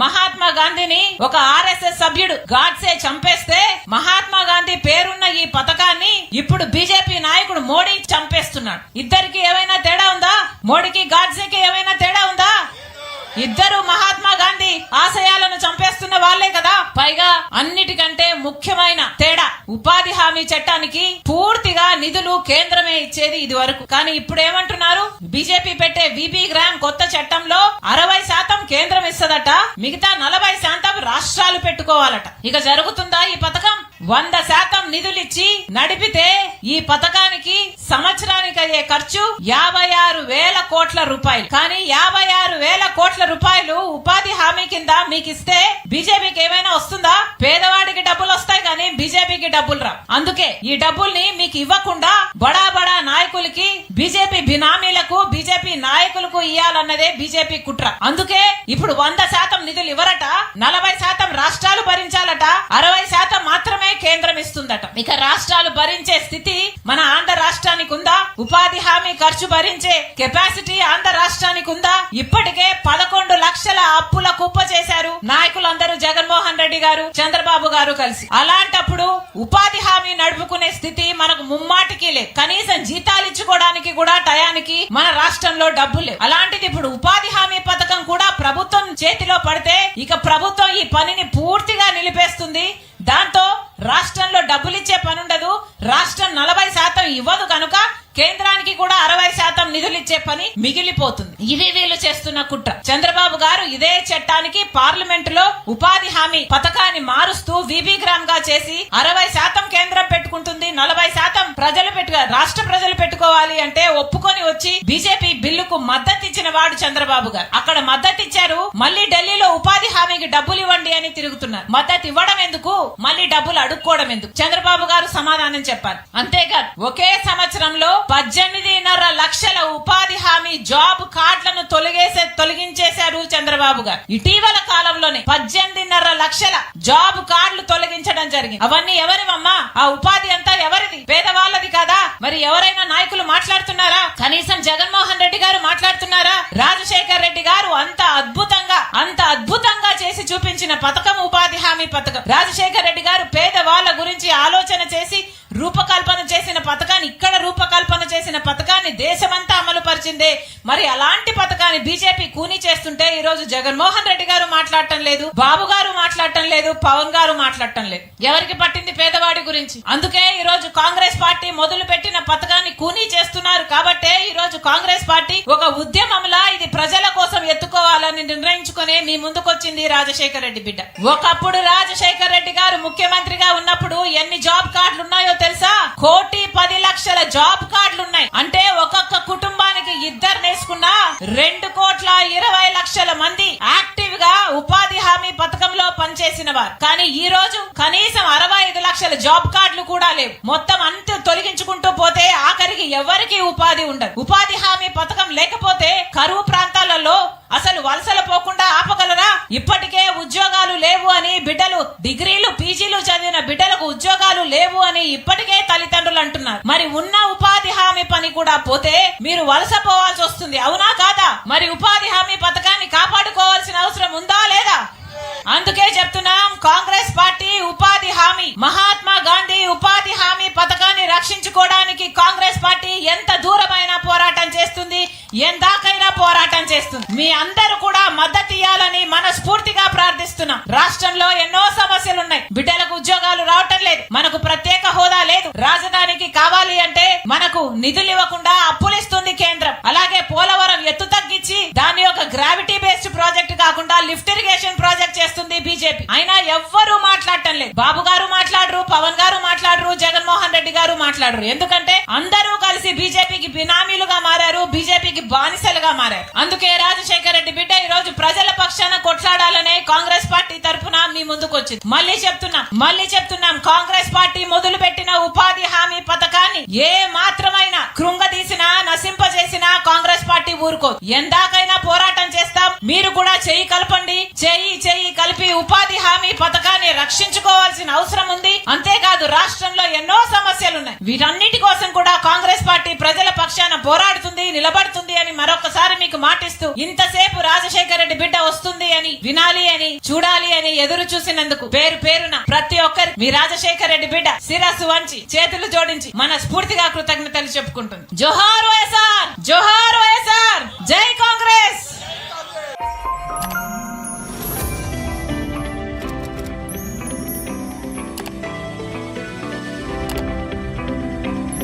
మహాత్మా గాంధీని ఒక ఆర్ఎస్ఎస్ సభ్యుడు గాడ్సే చంపేస్తే మహాత్మా గాంధీ పేరున్న ఈ పథకాన్ని ఇప్పుడు బీజేపీ నాయకుడు మోడీ చంపేస్తున్నాడు. ఇద్దరికి ఏమైనా తేడా ఉందా? మోడీకి గాడ్సేకి ఏమైనా తేడా ఉందా? ఇద్దరు మహాత్మా ఆశయాలను చంపేస్తున్న వాళ్ళే కదా. పైగా అన్నిటికంటే ముఖ్యమైన తేడా ఉపాధి హామీ చట్టానికి పూర్తిగా నిధులు కేంద్రమే ఇచ్చేది ఇది వరకు కానీ ఇప్పుడు ఏమంటున్నారు బీజేపీ పెట్టే విబి గ్రామ్ కొత్త చట్టంలో అరవై శాతం కేంద్రం ఇస్తదట మిగతా నలభై శాతం రాష్ట్రాలు పెట్టుకోవాలట. ఇక జరుగుతుందా ఈ పథకం? వంద శాతం నిధులిచ్చి నడిపితే ఈ పథకానికి సంవత్సరానికి అయ్యే ఖర్చు యాభై ఆరు కోట్ల రూపాయలు. కానీ యాభై ఆరు వేల కోట్ల రూపాయలు ఉపాధి హామీ కింద మీకు ఇస్తే బీజేపీకి ఏమైనా వస్తుందా? పేదవాడికి డబ్బులు వస్తాయి కానీ బీజేపీకి డబ్బులు రా అందుకే ఈ డబ్బుల్ని మీకు ఇవ్వకుండా బడా బడా నాయకులకి బీజేపీ బినామీలకు బీజేపీ నాయకులకు ఇవ్వాలన్నదే బీజేపీ కుట్ర. అందుకే ఇప్పుడు వంద శాతం నిధులు ఇవ్వరట నలభై శాతం రాష్ట్రాలు భరించాలట అరవై శాతం మాత్రమే కేంద్రం ఇస్తుందట. ఇక రాష్ట్రాలు భరించే స్థితి మన ఆంధ్ర రాష్ట్రానికి ఉందా? ఉపాధి హామీ ఖర్చు భరించే కెపాసిటీ ఆంధ్ర రాష్ట్రానికి ఉందా? ఇప్పటికే పదకొండు లక్షల అప్పుల కుప్ప చేశారు నాయకులందరూ జగన్మోహన్ రెడ్డి గారు చంద్రబాబు గారు కలిసి. అలాంటప్పుడు ఉపాధి హామీ నడుపుకునే స్థితి మనకు ముమ్మాటికి లేదు. కనీసం జీతాలు ఇచ్చుకోవడానికి కూడా టయానికి మన రాష్ట్రంలో డబ్బులు లేవు. అలాంటిది ఇప్పుడు ఉపాధి హామీ పథకం కూడా ప్రభుత్వం చేతిలో పడితే ఇక ప్రభుత్వం ఈ పనిని పూర్తిగా నిలిపేస్తుంది. దాంతో రాష్ట్రంలో డబ్బులు ఇచ్చే పని ఉండదు రాష్ట్రం నలభై శాతం ఇవ్వదు కనుక కేంద్రానికి కూడా అరవై శాతం నిధులు ఇచ్చే పని మిగిలిపోతుంది. ఇది వీళ్ళు చేస్తున్న కుట్ర. చంద్రబాబు గారు ఇదే చట్టానికి పార్లమెంట్లో ఉపాధి హామీ పథకాన్ని మారుస్తూ విబి గ్రామ్గా చేసి అరవై శాతం కేంద్రం పెట్టుకుంటుంది. నలభై ప్రజలు పెట్టుకో రాష్ట్ర ప్రజలు పెట్టుకోవాలి అంటే ఒప్పుకొని వచ్చి బీజేపీ బిల్లుకు మద్దతు ఇచ్చిన వాడు చంద్రబాబు గారు. అక్కడ మద్దతు ఇచ్చారు మళ్ళీ ఢిల్లీలో ఉపాధి హామీకి డబ్బులు ఇవ్వండి అని తిరుగుతున్నారు. మద్దతు ఇవ్వడం ఎందుకు? మళ్ళీ డబ్బులు అడుక్కోవడం ఎందుకు? చంద్రబాబు గారు సమాధానం చెప్పారు అంతేకాదు ఒకే సంవత్సరంలో పద్దెనిమిదిన్నర లక్షల ఉపాధి హామీ జాబ్ కార్డులను తొలగేసే తొలగించేశారు చంద్రబాబు గారు. ఇటీవల కాలంలోనే పద్దెనిమిదిన్నర లక్షల జాబ్ కార్డులు తొలగించడం జరిగింది. అవన్నీ ఎవరివమ్మా? ఆ ఉపాధి అంతా ఎవరిది? మరి ఎవరైనా నాయకులు మాట్లాడుతున్నారా? కనీసం జగన్మోహన్ రెడ్డి గారు మాట్లాడుతున్నారా? రాజశేఖర్ రెడ్డి గారు అంత అద్భుతంగా అంత అద్భుతంగా చేసి చూపించిన పథకం ఉపాధి హామీ పథకం. రాజశేఖర్ రెడ్డి గారు పేదవాళ్ళ గురించి ఆలోచన చేసి రూపకల్పన చేసిన పథకాన్ని ఇక్కడ రూపకల్పన చేసిన పథకాన్ని దేశమంతా అమలు పరిచిందే. మరి అలాంటి పథకాన్ని బీజేపీ కూని చేస్తుంటే ఈ రోజు జగన్మోహన్ రెడ్డి గారు మాట్లాడటం లేదు బాబు గారు మాట్లాడటం లేదు పవన్ గారు మాట్లాడటం లేదు. ఎవరికి పట్టింది పేదవాడి గురించి? అందుకే ఈ రోజు కాంగ్రెస్ పార్టీ మొదలు పెట్టిన పథకాన్ని కూనీ చేస్తున్నారు. కాబట్టే ఈ రోజు కాంగ్రెస్ పార్టీ ఒక ఉద్యమంలా ఇది ప్రజల కోసం ఎత్తుకోవాలని నిర్ణయించుకునే మీ ముందుకొచ్చింది రాజశేఖర రెడ్డి బిడ్డ. ఒకప్పుడు రాజశేఖర రెడ్డి గారు ముఖ్యమంత్రిగా ఉన్నప్పుడు ఎన్ని జాబ్ కార్డులు ఉన్నాయో తెలుసా? కోటి పది లక్షల జాబ్ కార్డులు ఉన్నాయి. అంటే ఒక్కొక్క కుటుంబానికి ఇద్దరు నేసుకున్నా రెండు కోట్ల ఇరవై లక్షల మంది యాక్టివ్గా ఉపాధి హామీ పథకంలో పనిచేసిన వారు. కానీ ఈ రోజు కనీసం అరవై ఐదు లక్షల జాబ్ కార్డులు కూడా లేవు. మొత్తం అంత తొలగించుకుంటూ పోతే ఆఖరికి ఎవరికి ఉపాధి ఉండదు. ఉపాధి హామీ పథకం లేకపోతే కరువు ప్రాంతాలలో అసలు వలసలు పోకుండా ఆపగలరా? ఇప్పటికే ఉద్యోగాలు లేవు అని బిడ్డలు డిగ్రీలు పీజీలు చదివిన బిడ్డలకు ఉద్యోగాలు లేవు అని ఇప్పటికే తల్లిదండ్రులు అంటున్నారు. మరి ఉన్న ఉపాధి హామీ పని కూడా పోతే మీరు వలస పోవాల్సి వస్తుంది. అవునా కాదా? మరి ఉప హామీ పథకాన్ని కాపాడుకోవాల్సిన అవసరం ఉందా లేదా అందుకే చెప్తున్నాం కాంగ్రెస్ పార్టీ ఉపాధి హామీ మహాత్మా గాంధీ ఉపాధి హామీ పథకాన్ని రక్షించుకోవడానికి కాంగ్రెస్ పార్టీ ఎంత దూరమైన పోరాటం చేస్తుంది ఎందాకైనా పోరాటం చేస్తుంది. మీ అందరూ కూడా మద్దతు ఇవ్వాలని మనస్ఫూర్తిగా ప్రార్థిస్తున్నాం. రాష్ట్రంలో ఎన్నో సమస్యలు ఉన్నాయి బిడ్డలకు ఉద్యోగాలు రావటం లేదు. మనకు ప్రత్యేక హోదా లేదు. రాజధానికి కావాలి అంటే మనకు నిధులు ఇవ్వకుండా అప్పులు ఇస్తుంది కేంద్రం. అలాగే పోలవరం ఎత్తు తగ్గించి దాని యొక్క గ్రావిటీ బేస్డ్ ప్రాజెక్ట్ కాకుండా లిఫ్ట్ ఇరిగేషన్ ప్రాజెక్ట్ చేస్తుంది బీజేపీ. అయినా ఎవ్వరూ మాట్లాడటం లేదు బాబు గారు మాట్లాడరు పవన్ గారు మాట్లాడరు జగన్మోహన్ రెడ్డి గారు మాట్లాడరు. ఎందుకంటే అందరూ కలిసి బీజేపీకి బినామీలుగా మారారు బీజేపీకి బానిసలుగా మారారు. అందుకే రాజశేఖర రెడ్డి బిడ్డ ఈ రోజు ప్రజల పక్షాన కొట్లాడాలనే కాంగ్రెస్ పార్టీ తరఫున మీ ముందుకు వచ్చింది మళ్ళీ చెప్తున్నాం మళ్ళీ చెప్తున్నాం కాంగ్రెస్ పార్టీ మొదలు పెట్టిన ఉపాధి హామీ పథకాన్ని ఏ మాత్రమైనా కృంగదీసినా నశింపజేసినా కాంగ్రెస్ పార్టీ ఊరుకో ఎందాకైనా పోరాటం చేసి మీరు కూడా చెయ్యి కలపండి. చెయ్యి చెయ్యి కలిపి ఉపాధి హామీ పథకాన్ని రక్షించుకోవాల్సిన అవసరం ఉంది. అంతేకాదు రాష్ట్రంలో ఎన్నో సమస్యలు ఉన్నాయి వీటన్నిటి కోసం కూడా కాంగ్రెస్ పార్టీ ప్రజల పక్షాన పోరాడుతుంది నిలబడుతుంది అని మరొకసారి మీకు మాటిస్తూ ఇంతసేపు రాజశేఖర రెడ్డి బిడ్డ వస్తుంది అని వినాలి అని చూడాలి అని ఎదురు చూసినందుకు పేరు పేరున ప్రతి ఒక్కరి మీ రాజశేఖర రెడ్డి బిడ్డ శిరస్సు వంచి చేతులు జోడించి మన స్ఫూర్తిగా కృతజ్ఞతలు చెప్పుకుంటుంది జోహార్ వైఎస్ఆర్! జోహార్ వైఎస్ఆర్!